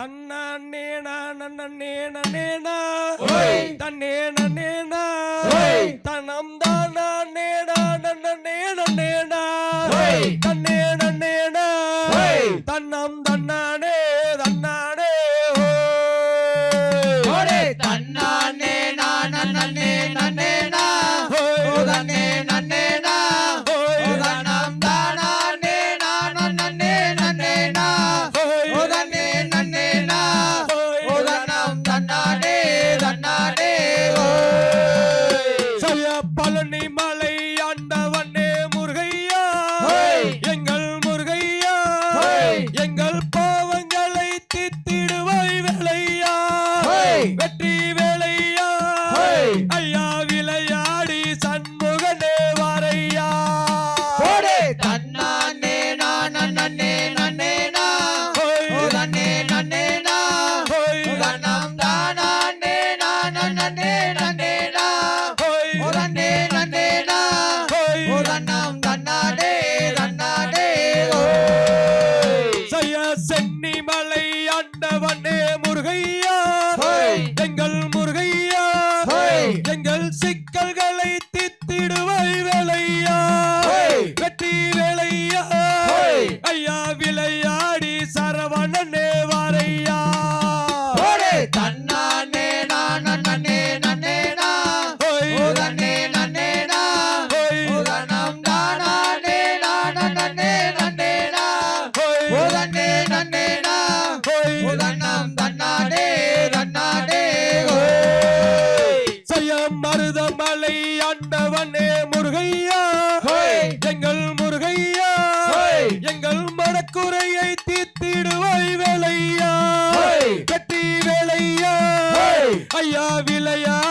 தன்னா நேனா நன்னேனா நேனா தன்னேன நேனா தனம் தானா நேனா நன்னேன நேனா தன்னே மண்ணே முருகையா. எங்கள் முருகையா. எங்கள் மனக்குறையை தீத்திடுவாய் வேலையா. கட்டி வேலையா. ஐயா விலையா.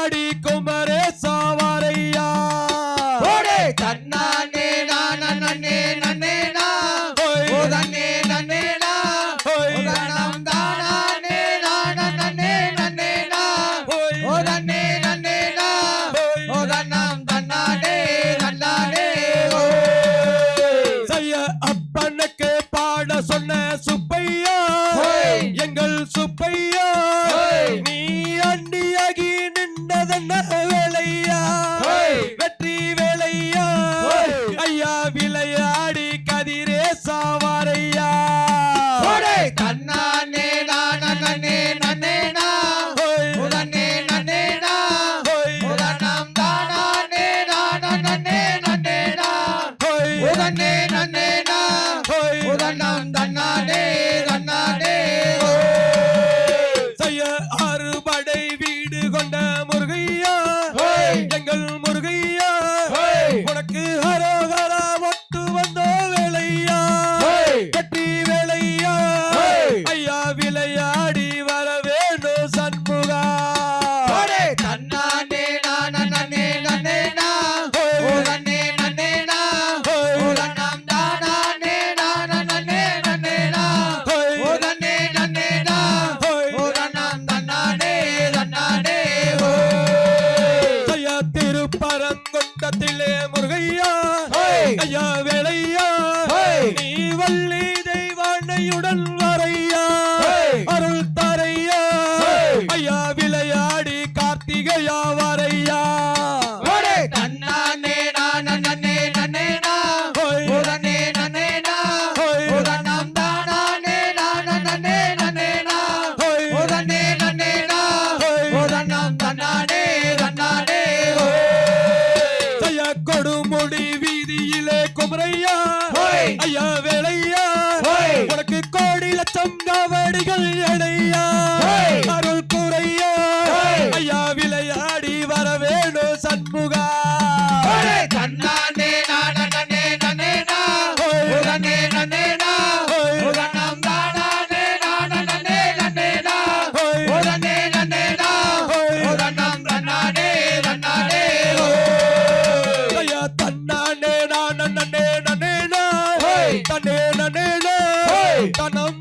அண்ண சுப்பையா. எங்கள் சுப்பையா. நீ அண்டியாகி நின்றதென்ன? கண்ணானே முருகையா. ஐயா வேலையா. கொடுமுடி வீதியிலே குமரையா. ஐயா வேலையா. உனக்கு கோடி லட்சம் காவடிகள் எடை. Don't know.